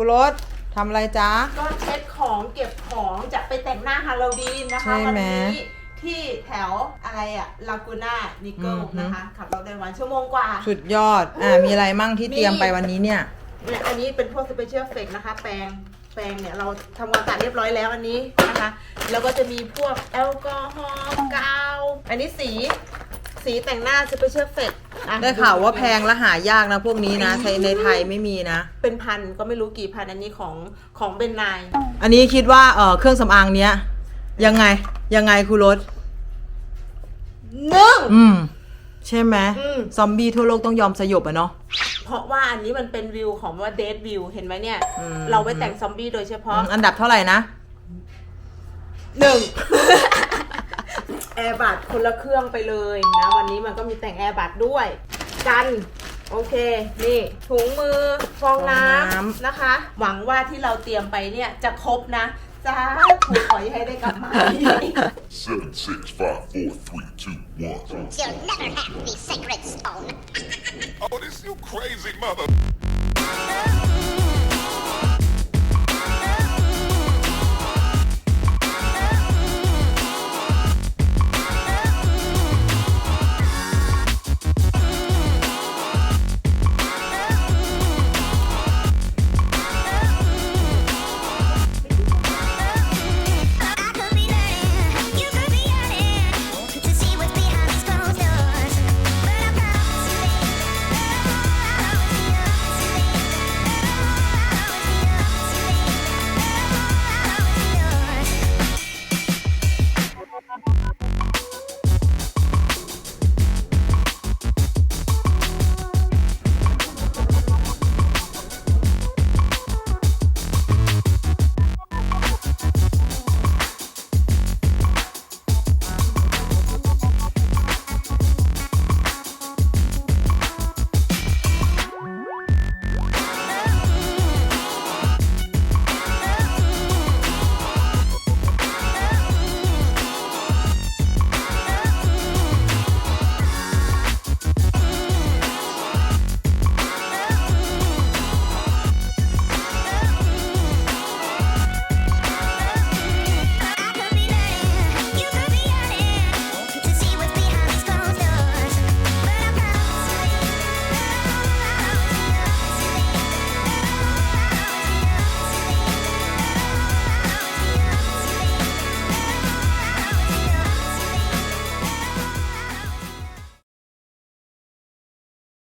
คุณรถทำอะไรจ๊ะ ก็เช็ดของเก็บของจะไปแต่งหน้าฮาโลวีนนะคะใช่วัไหมนี้ที่แถวอะไรอะลากูน่านิเกิลอือฮึ นะคะขับรถได้วันชั่วโมงกว่า สุดยอด อ่า มีอะไรมั่งที่เตรียมไปวันนี้เนี่ย เนี่ยอันนี้เป็นพวกสเปเชียลเฟกนะคะ แปรงแปรงเนี่ย เราทำความสะอาดเรียบร้อยแล้วอันนี้นะคะ แล้วก็จะมีพวกแอลกอฮอล์กาว อันนี้สีสีแต่งหน้าสเปเชียลเฟก ได้ข่าวว่าแพงและหายากนะพวกนี้นะไทยในไทยไม่มีนะ เป็นพันก็ไม่รู้กี่พันอันนี้ของของเบนนายอันนี้คิดว่าเออเครื่องสำอางเนี้ย ยังไงยังไงคุณรถหนึ่ง อืม ใช่ไหมอืม ซอมบี้ทั่วโลกต้องยอมสยบอะเนาะ เพราะว่าอันนี้มันเป็นวิวของว่าเดทวิวเห็นไหมเนี่ย อืม เราไปแต่งซอมบี้โดยเฉพาะอันดับเท่าไหร่นะหนึ่ง แอร์บัตคนละเครื่องไปเลยนะ วันนี้มันก็มีแต่งแอร์บัตด้วย กัน โอเค นี่ถุงมือฟองน้ฟองน้ำำนะคะ หวังว่าที่เราเตรียมไปเนี่ยจะครบนะจ้าถูกขอให้ได้กลับมา Seven, six, five, four, three, two, one. You'll never have the sacred stone. Oh, this you crazy mother.